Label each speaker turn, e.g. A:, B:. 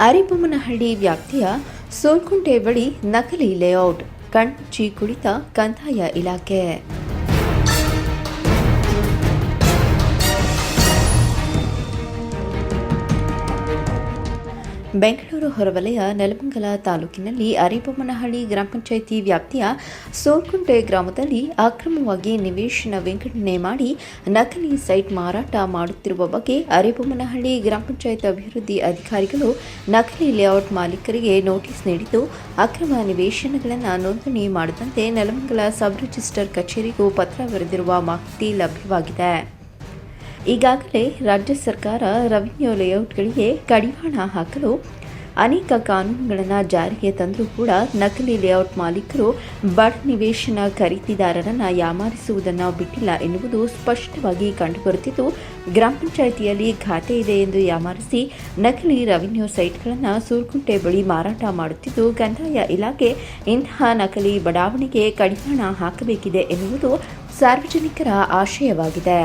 A: ಅರಿಬೊಮ್ಮನಹಳ್ಳಿ ವ್ಯಾಪ್ತಿಯ ಸೋಲ್ಕುಂಟೆ ಬಳಿ ನಕಲಿ ಲೇಔಟ್ ಕಣ್ಮುಚ್ಚಿ ಕುಳಿತ ಕಂದಾಯ ಇಲಾಖೆ. ಬೆಂಗಳೂರು ಹೊರವಲಯ ನೆಲಮಂಗಲ ತಾಲೂಕಿನಲ್ಲಿ ಅರಿಬೊಮ್ಮನಹಳ್ಳಿ ಗ್ರಾಮ ಪಂಚಾಯಿತಿ ವ್ಯಾಪ್ತಿಯ ಸೋರ್ಕುಂಟೆ ಗ್ರಾಮದಲ್ಲಿ ಅಕ್ರಮವಾಗಿ ನಿವೇಶನ ವಿಂಗಡಣೆ ಮಾಡಿ ನಕಲಿ ಸೈಟ್ ಮಾರಾಟ ಮಾಡುತ್ತಿರುವ ಬಗ್ಗೆ ಅರಿಬೊಮ್ಮನಹಳ್ಳಿ ಗ್ರಾಮ ಪಂಚಾಯತ್ ಅಭಿವೃದ್ಧಿ ಅಧಿಕಾರಿಗಳು ನಕಲಿ ಲೇಔಟ್ ಮಾಲೀಕರಿಗೆ ನೋಟಿಸ್ ನೀಡಿದ್ದು, ಅಕ್ರಮ ನಿವೇಶನಗಳನ್ನು ನೋಂದಣಿ ಮಾಡದಂತೆ ನೆಲಮಂಗಲ ಸಬ್ ರಿಜಿಸ್ಟರ್ ಕಚೇರಿಗೂ ಪತ್ರ ಬರೆದಿರುವ ಮಾಹಿತಿ ಲಭ್ಯವಾಗಿದೆ. ಈಗಾಗಲೇ ರಾಜ್ಯ ಸರ್ಕಾರ ರೆವಿನ್ಯೂ ಲೇಔಟ್ಗಳಿಗೆ ಕಡಿವಾಣ ಹಾಕಲು ಅನೇಕ ಕಾನೂನುಗಳನ್ನು ಜಾರಿಗೆ ತಂದರೂ ಕೂಡ ನಕಲಿ ಲೇಔಟ್ ಮಾಲೀಕರು ಬಡ ನಿವೇಶನ ಖರೀದಿದಾರರನ್ನು ಯಾಮಾರಿಸುವುದನ್ನು ಬಿಟ್ಟಿಲ್ಲ ಎನ್ನುವುದು ಸ್ಪಷ್ಟವಾಗಿ ಕಂಡುಬರುತ್ತಿದ್ದು, ಗ್ರಾಮ ಪಂಚಾಯಿತಿಯಲ್ಲಿ ಖಾತೆ ಇದೆ ಎಂದು ಯಾಮಾರಿಸಿ ನಕಲಿ ರೆವಿನ್ಯೂ ಸೈಟ್ಗಳನ್ನು ಸೂರ್ಕುಂಟೆ ಬಳಿ ಮಾರಾಟ ಮಾಡುತ್ತಿದ್ದು, ಕಂದಾಯ ಇಲಾಖೆ ಇಂತಹ ನಕಲಿ ಬಡಾವಣೆಗೆ ಕಡಿವಾಣ ಹಾಕಬೇಕಿದೆ ಎನ್ನುವುದು ಸಾರ್ವಜನಿಕರ ಆಶಯವಾಗಿದೆ.